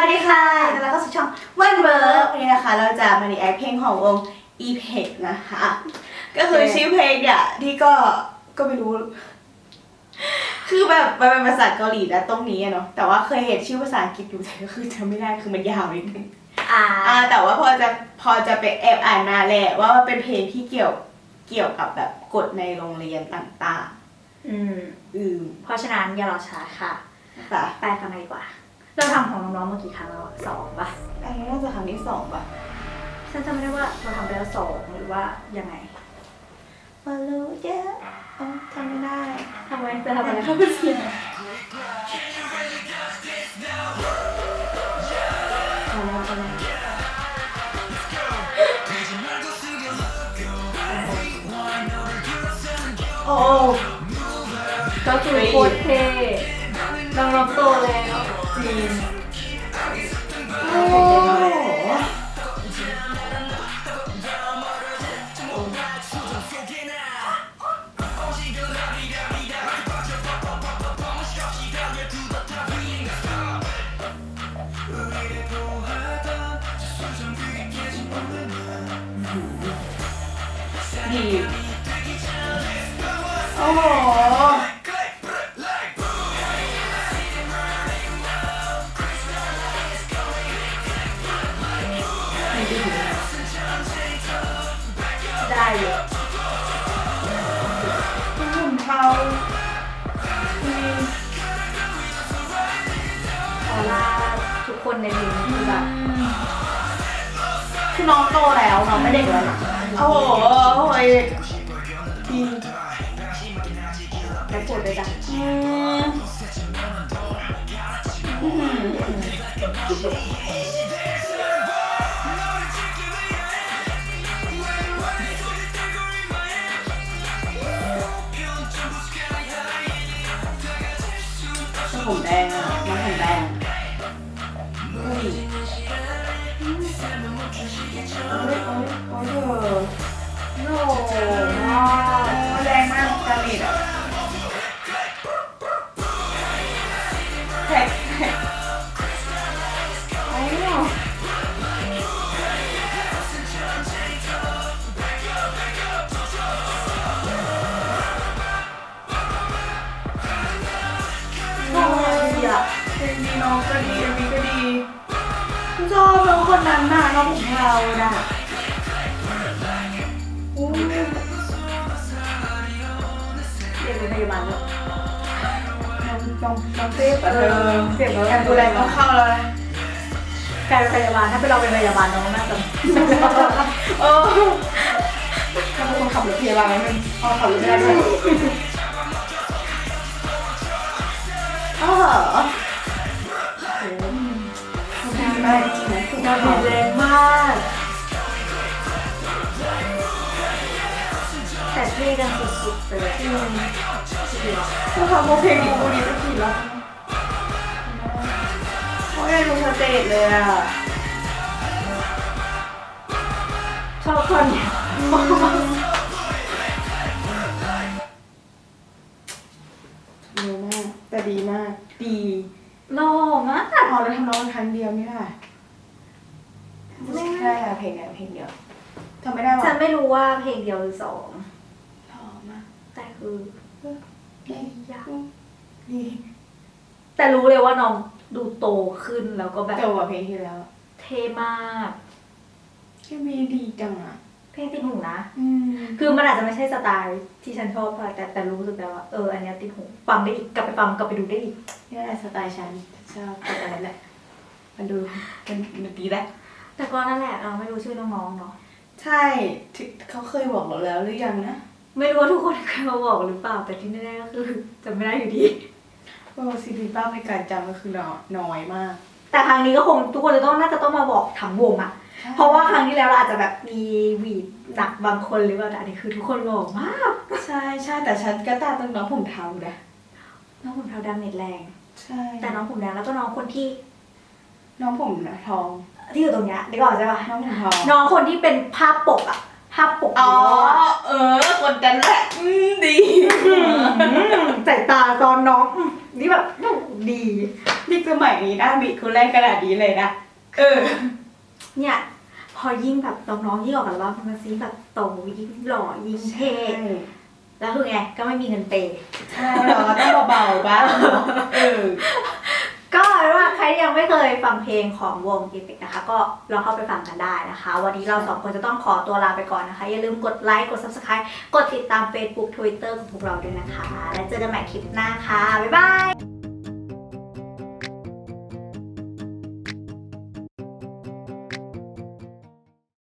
วัสดีค่ะยินดีต้อนรับเข้าสู่ช่องวันเวิร์กวันนี้นะคะ เราจะมาดีแอคเพลงของวง e p e c นะคะ ก็คือชื่อเพลงเนี่ยที่ก็ก็ไม่รู้ คือแบบมันเป็นภาษาเกาหลีนะตรงนี้อะเนาะแต่ว่าเคยเห็นชื่อภาษาอังกฤษอยู่แต่ก็คือจำไม่ได้คือมันยาวนิดนึงอ่าอ่าแต่ว่าพอจะพอจะไปแอบอ่านมาแหละว่ามันเป็นเพลงที่เกี่ยวเกี่ยวกับแบบกฎในโรงเรียนต่างอืม ๆ อืมเพราะฉะนั้นอย่ารอช้าค่ะ ค่ะ ไปฟังกันดีกว่า เราทำของน้องๆมากี่ครั้งแล้วอะสองปะอันนี้น่าจะครั้งที่สองป่ะฉันจำไม่ได้ว่าเราทำไปแล้วสองหรือว่ายังไงมารู้เยอะอ๋อจำไม่ได้ทำไมจะทำอะไรเขาเป็นเสียงเอาแล้วเอาแล้วโอ้ก็คือโคตรเท่น้องๆโตแล้ว จ ออร่าทุกคนในเพลงคือแบบคือน้องโตแล้วน้องไม่เด็กแล้วนะโอ้โหโอ้ยดีและปวดเลยจ้ะอืมอื้อหือผมแด ชอบน้องคนนั้นน่ะน้องผมเทาน่ะอู้เรียนเป็นพยาบาลเลยน้องน้องน้องเต้ปะเธอเสียงเราการดูแลต้องเข้าแล้วนะกลายเป็นพยาบาลถ้าเป็นเราเป็นพยาบาลน้องน่าจะเออถ้าเป็นคนขับรถพยาบาลมันพอขับรถไม่ได้ด้วยอ๋อเหรอโอ้ ดีมากจริงนะคุณเราพ่อแรงมาก แต่เท่กันสุดๆไปเลยคุณพ่อโมเพลงดีกูดีสักทีล้วโอ้ยลุงสเตจเลยอะชอบคนเนี่ยเร็วมากแต่ดีมาก ดี หล่อมากพอเราทำน้องครั้งเดียวนี่แหละไม่ใช่ค่ะเพลงไหนเพลงเดียวทำไม่ได้หรอฉันไม่รู้ว่าเพลงเดียวหรือสองหอมอะแต่คือดียากดีแต่รู้เลยว่าน้องดูโตขึ้นแล้วก็แบบเจบกว่าเพลงที่แล้ว เท่มากแค่มีดีจังอะ เพลงติดหูนะ อืมคือมันอาจจะไม่ใช่สไตล์ที่ฉันชอบเท่าไหร่แต่แต่รู้สึกแล้วว่าเอออันเนี้ยติดหูฟังได้อีกกลับไปฟังกลับไปดูได้อีก นี่แหละสไตล์ฉันชอบสไตล์นั้นแหละมันดูมันมันดีแหละ แต่ก็นั่นแหละเราไม่รู้ชื่อน้องๆเนาะใช่ที่เขาเคยบอกเราแล้วหรือยังนะไม่รู้ว่าทุกคนเคยมาบอกหรือเปล่า แต่ที่แน่ๆก็คือจำไม่ได้อยู่ดีว่าประสิทธิภาพในการจำก็คือน้อยน้อยมาก แต่ครั้งนี้ก็คงทุกคนจะต้องน่าจะต้องมาบอกทั้งวงอะ เพราะว่าครั้งที่แล้วเราอาจจะแบบมีหวีดหนักบางคนหรือเปล่าแต่อันนี้คือทุกคนหล่อมากใช่ใช่แต่ฉันก็ตาตึงน้องผมเทานะน้องผมเทาดำเน็ตแรง ใช่แต่น้องผมแดงแล้วก็น้องคนที่น้องผมนะทองที่อยู่ตรงเนี้ยนึกออกใช่ปะน้องผมทองน้องคนที่เป็นภาพปกอะภาพปกอ๋อเยอะอะเออ คนนั้นแหละอืมดีอืมสายตาตอนน้องอืมนี่แบบดีนี่สมัยนี้หน้าบิดคุณแรงขนาดนี้เลยนะเออ เนี่ย พอยิ่งแบบน้องๆยิ่งออกอัลบั้มมันซีแบบโตยิ่งหล่อยิ่งเท่แล้วคือไงก็ไม่มีเงินเปย์ใช่เราก็ต้องเบาๆบ้างเออก็เอาเป็นว่าใครที่ยังไม่เคยฟังเพลงของวงอีพิกนะคะ ก็ลองเข้าไปฟังกันได้นะคะ วันนี้เราสองคนจะต้องขอตัวลาไปก่อนนะคะ อย่าลืมกดไลค์ กด subscribe กดติดตาม Facebook Twitter ของพวกเราด้วยนะคะ แล้วเจอกันใหม่คลิปหน้าค่ะ บ๊ายบาย